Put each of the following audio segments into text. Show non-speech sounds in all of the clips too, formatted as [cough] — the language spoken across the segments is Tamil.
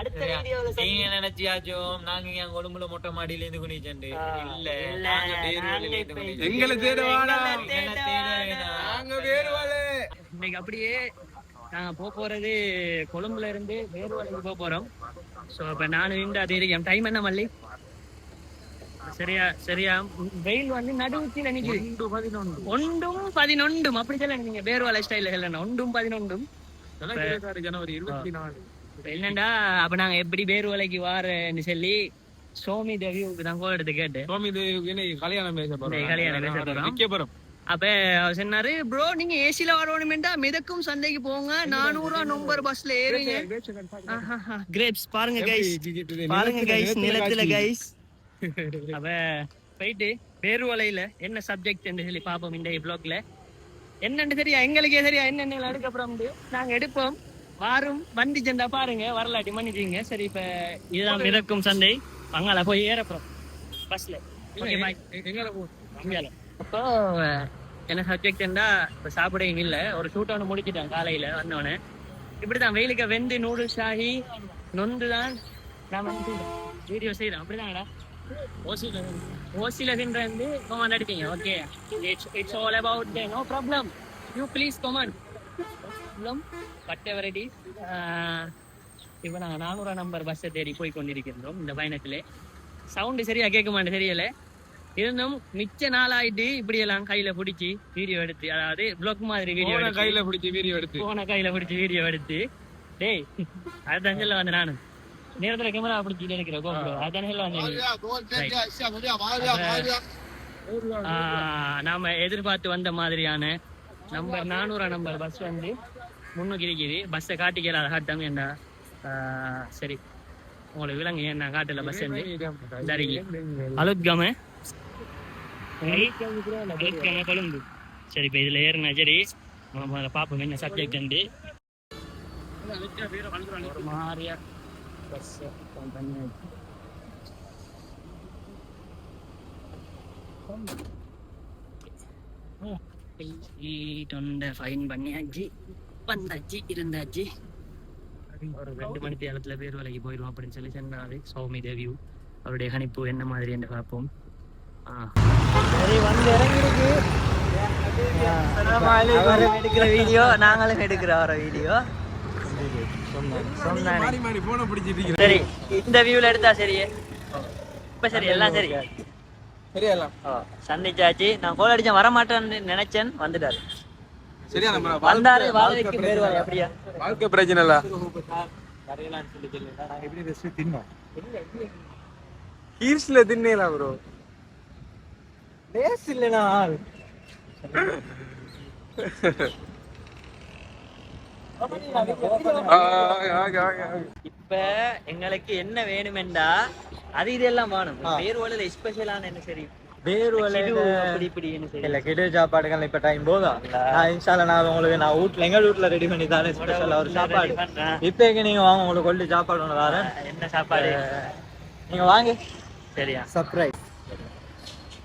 அடுத்த சரியா? வீடியோல நீங்க நினைச்சியாச்சும் நாங்க இங்க கொழும்புல மொட்டை மாடியில இருந்து குனிச்சண்டு இல்ல இல்ல, நாங்க வேறு நாங்க வழியில இப்ப இருந்து இது- குனிச்சண்டு. எங்களை தேட வேணாம். எங்களை தேட வேணாம். நாங்க வேறுவாளே இன்னைக்கு அப்படியே நாங்க போக போறது கொழும்புல இருந்து வேறுவலைக்கு போக போறோம். சோ அப்ப நானும் இந்த அது டைம் என்ன மல்லி? சரியா சரியா. வெயில் வந்து நடுவுச்சில நிக்குது. ஒன்றும் பதினொன்றும். அப்படி சொல்ல நீங்க வேறுவலை ஸ்டைல இல்லைன்னா. ஒன்றும் பதினொன்றும். ஜனவரி இருபத்தி நாலு. இப்ப என்னடா அப்ப நாங்க எப்படி வேறுவலைக்கு வாரன்னு சொல்லி சோமி தேவிக்கு தான் கோல் எடுத்து கேட்டு இது என்ன கல்யாணம் பேச இந்த கல்யாணம் பேச போறோம். நிக்க போறோம். அப்ப அவர் சொன்னாரு ப்ரோ நீங்க ஏசில வரணுமெண்டா மிதக்கும் சந்தைக்கு போங்க. நானூறு நம்பர் பஸ்ல ஏறுங்க. கிரேப்ஸ் பாருங்க கைஸ் பாருங்க கைஸ் நிலத்துல கைஸ் [laughs] அப்ப போயிட்டு பேருவலையில என்ன சப்ஜெக்ட் சொல்லி பாப்போம் இந்த ப்ளாக்ல என்னன்னு தெரியா? எங்களுக்கே தெரியா? என்னென்ன எடுக்கப்புறம் நாங்க எடுப்போம். வாரும் வண்டி சென்றா பாருங்க வரலாட்டி மன்னிச்சிங்க சரி இப்ப இதுதான் மிதக்கும் சந்தை. அங்கால போய் ஏறப்புறம். பஸ்ல. அப்போ என்ன சப்ஜெக்ட்னா இப்போ சாப்பிடையும் இல்லை. ஒரு ஷூட் ஒன்று முடிச்சிட்டேன் காலையில வந்தோடனே இப்படிதான் வெயிலுக்கு வெந்து நூடுல்ஸ் ஆகி நொந்து தான் நான் வந்து வீடியோ செய்கிறேன் அப்படிதான்டா? ஓசியில் ஓசியில் வந்து comment அடிப்பீங்க. Okay it's it's all about no problem you please comment problem but everyday இப்போ நாங்கள் நானூறு நம்பர் பஸ்ஸை தேடி போய் கொண்டிருக்கின்றோம் இந்த பயணத்திலே. சவுண்டு சரியா கேட்க மாட்டேன் தெரியல. இருந்தும் மிச்ச நாளாயிட்டு இப்படி எல்லாம் கையில பிடிச்சி வீடியோ எடுத்து அதாவது ப்ளாக் மாதிரி வீடியோ கையில பிடிச்சி வீடியோ எடுத்து. போன கையில பிடிச்சி வீடியோ எடுத்து. டேய் அதுதான் சொல்ல வந்து நானும் நேரத்துல கேமரா பிடிச்சி எடுக்கிறேன் கோபுரம் அதுதான் சொல்ல வந்தேன். ஆஹ் நாம எதிர்பார்த்து வந்த மாதிரியான நம்பர் நானூறு நம்பர் பஸ் வந்து முன்னுக்கு இருக்குது பஸ்ஸை காட்டிக்கிறாத காட்டம் என்ன ஆஹ் சரி உங்களுக்கு விலங்கு ஏன் நான் காட்டல பஸ் வந்து தரிகி அலுத்கம அலுத்கம கொழும்பு சரி இப்போ இதில் ஏறினா சரி நம்ம முதல்ல பார்ப்போம் என்ன சப்ஜெக்ட் வந்து ஒரு மாதிரியா பஸ் பண்ணி தொண்டை ஃபைன் பண்ணியாச்சு வந்தாச்சு இருந்தாச்சு. ஒரு ரெண்டு மணி தேலத்துல பேர் வேலைக்கு போயிடுவோம் அப்படின்னு சொல்லி சொன்னாரு. சௌமி தேவியும் அவருடைய கணிப்பு என்ன மாதிரி என்று பார்ப்போம். சரி வந்து இறங்கிருக்கு. அவரும் எடுக்கிற வீடியோ நாங்களும் எடுக்கிற அவர வீடியோ. சொன்னானே மாறி மாறி போன பிடிச்சிட்டு இருக்கிறேன் சரி இந்த வியூல எடுத்தா சரியே இப்ப சரி எல்லாம் சரி. சந்திச்சாச்சு. நான் கோல் அடிச்சேன் வர மாட்டேன்னு நினைச்சேன் வந்துட்டாரு. சரியா நம்ம வந்தாரு வாழ்க்கைக்கு பேர் வாழை அப்படியா? வாழ்க்கை பிரச்சனை இல்ல. ஹீல்ஸ்ல தின்னேலாம் ப்ரோ லேஸ் இல்லனா இப்ப எங்களுக்கு என்ன வேணுமெண்டா அது இதெல்லாம் வேணும். பேர் வலையில ஸ்பெஷலான என்ன சரி வேறு இல்ல கெடு சாப்பாடுகள் இப்ப டைம் போதும். நான் இன்ஷால்ல நான் உங்களுக்கு நான் வீட்ல எங்க வீட்ல ரெடி பண்ணி தரேன் ஸ்பெஷலா ஒரு சாப்பாடு. பண்றேன். இப்ப எங்க நீங்க வாங்க உங்களுக்கு கொண்டு சாப்பாடு ஒன்று தரேன். என்ன சாப்பாடு? நீங்க வாங்க. சரியா. சர்ப்ரைஸ்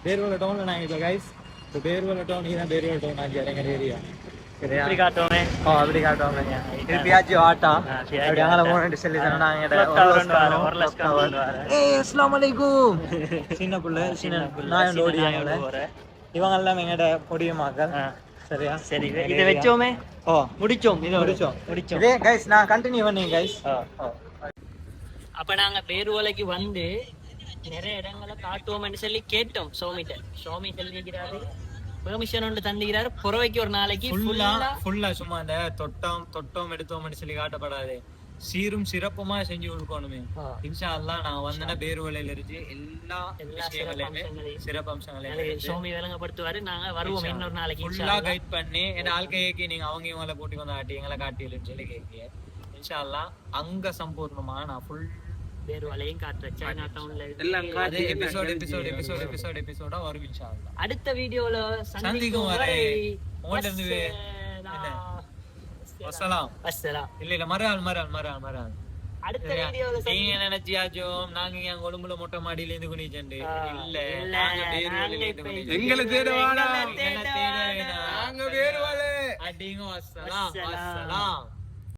பேர்வல டவுன்ல நாங்க இப்ப கைஸ் இப்போ பேர்வல டவுன் இதான் பேர்வல டவுன் ஆச்சு எங்க ஏரியா இப்படி ஓ அப்படி காட்டுவாங்க திருப்பியாச்சும் அப்படி அங்கே சொல்லி ஒரு லட்சம் சின்ன புள்ள சின்ன. இவங்க எல்லாம் எங்கட முடியுமாக்கள் ஆ, சரியா சரி இதை வச்சோமே ஓ முடிச்சோம் இது முடிச்சோம் முடிச்சோம் இதே கைஸ் நான் கண்டினியூ பண்ணி கைஸ் அப்ப நாங்க பேருவலைக்கு வந்து நிறைய இடங்களை காட்டுவோம்னு சொல்லி கேட்டோம் சோமிட்ட சோமி சொல்லிக்கிறாரு பெர்மிஷன் ஒன்று புறவைக்கு ஒரு நாளைக்கு ஃபுல்லா ஃபுல்லா ஃபுல்லா சும்மா அந்த தொட்டோம் தொட்டோம் எடுத்தோம்னு சொல்லி காட்டப்படாது. சீரும் சிறப்புமா செஞ்சு கொடுக்கணுமே. இன்ஷா அல்லாஹ் நான் வந்தேன்னா பேருவலையில இருந்து எல்லா விஷயங்களையுமே சிறப்பம்சங்களையும் சிறப்பம்சங்களையும் சோமி விளங்கப்படுத்துவாரு. நாங்க வருவோம் இன்னொரு நாளைக்கு ஃபுல்லா. கைட் பண்ணி என் ஆள்கைக்கு நீங்க அவங்க இவங்கள கூட்டி வந்து ஆட்டி எங்களை காட்டிடுன்னு சொல்லி கேட்க இன்ஷா அல்லாஹ் அங்க சம்பூர்ணமா நான் ஃபுல் பேருவலையும் காட்டுறேன். சைனா டவுன்ல எல்லாம் அது எபிசோட் எபிசோட் எபிசோட் எபிசோட் எபிசோடா வரும் இன்ஷா அல்லாஹ் அடுத்த வீடியோல சந்திக்கும் வரை உங்கள்ட்ட இருந்து வே- என்ன? வசலாம். அஸ்ஸலாம் இல்ல இல்ல மறால் மறால் மறால் மறால் அடுத்த? வீடியோல நீங்க நினைச்சியாச்சும் நாங்க இங்க கொழும்புல மொட்டை மாடியில இருந்து குனிச்சண்டு இல்ல. எங்களை தேட அடிங்க வசலாம். வசலாம்.